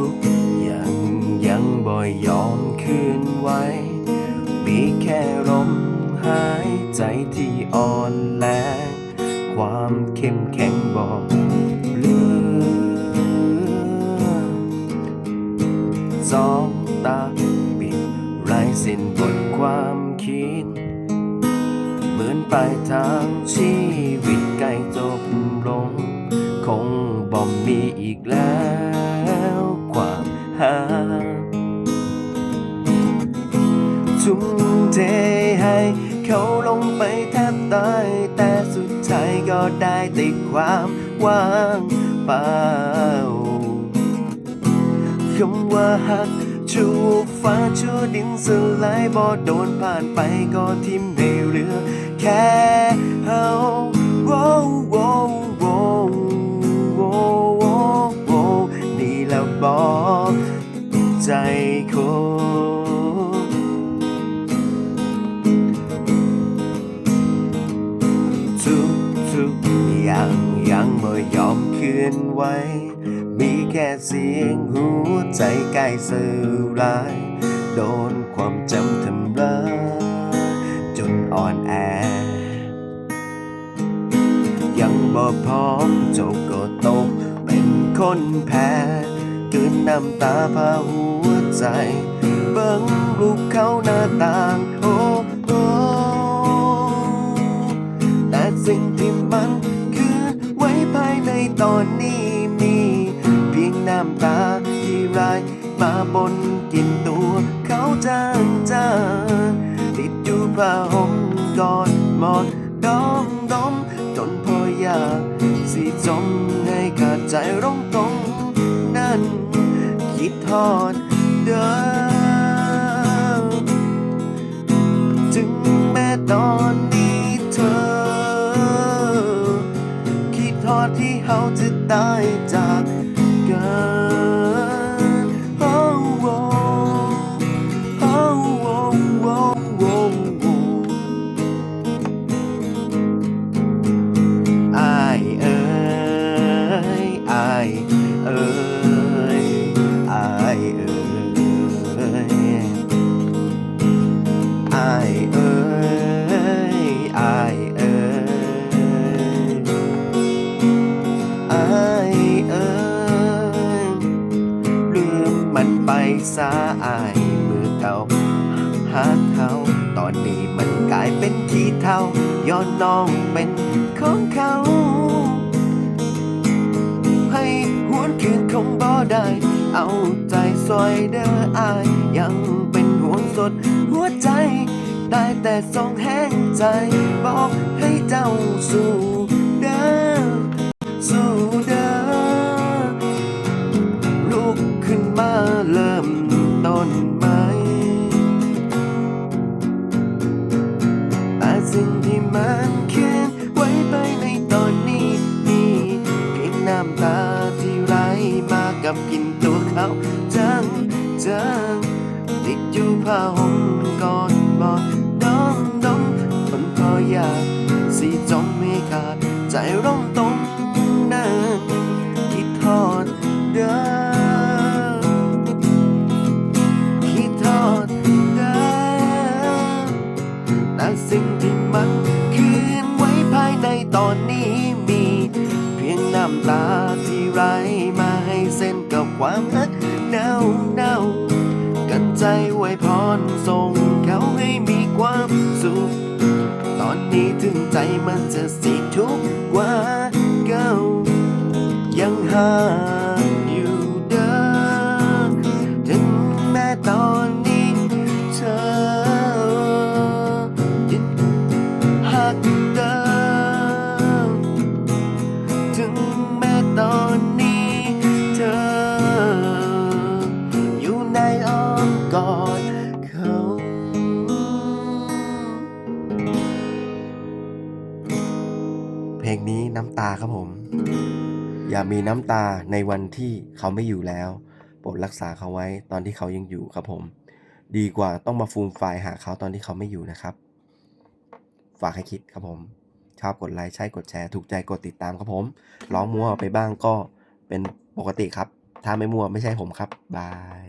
ุกอย่างยังบ่อยยอมคืนไว้ มีแค่ลมหายใจที่อ่อนแรงความเข้มแข็งบอกเลือสองตาปิดไร้สิ้นบทความคิด เหมือนปลายทางชีวิตใกล้จบลง คงบ่มีอีกแล้ว ตายแต่สุดท้ายก็ได้แต่ความว่างเปล่าคำว่าหักชูฟ้าชูดินสลายบ่โดนผ่านไปก็ทิมในเรือแค่เฮาโว้โว้โว้โว้โว้โวนี่แหละบอกใจคน ยังยังไม่ยอมคืนไว้ มีแค่เสียงหัวใจใกล้สลาย โดนความจำทำร้ายจนอ่อนแอ ยังบ่พร้อมจบก็ตก เป็นคนแพ้กืนน้ำตาพาหัวใจ เบิ่งรูปเขาหน้าต่าง นนนี้มีเพียงน้ำตาที่ไหลมาบนกินตัวเขาจางจางติดอยู่ผ้าห่มกอดหมอนดอมดอมจนพออยากสิจมให้ขาดใจร้องตรงนั้นคิดทอดเดิม ทอดที่เขาจะตายจากกัน ไปซะอายมือเก่าหาเขาตอนนี้มันกลายเป็นขี้เท่าย้อนน้องเป็นของเขา ให้หวนคืนคงบ่ได้ เอาใจซอยเด้ออาย ยังเป็นห่วงสดหัวใจ ได้แต่ส่งแห้งใจ บอกให้เจ้าสู้ สิ่ สิ่งที่มันคืนไว้ภายในตอนนี้มี เพียงน้ำตาที่ไหลมาให้เส้นกับความฮักเน่าเน่ากันใจไว้พรส่งเขาให้มีความสุข ตอนนี้ถึงใจมันจะสิทุกกว่าเก่ายังหา อย่ามีน้ำตาในวันที่เขาไม่อยู่แล้วโปรดรักษาเขาไว้ตอนที่เขายังอยู่ครับผม ดีกว่าต้องมาฟูมไฟล์หาเขาตอนที่เขาไม่อยู่นะครับ ฝากให้คิดครับผม ชอบกดไลค์ใช่กดแชร์ถูกใจกดติดตามครับผม ร้องมั่วไปบ้างก็เป็นปกติครับ ถ้าไม่มั่วไม่ใช่ผมครับบาย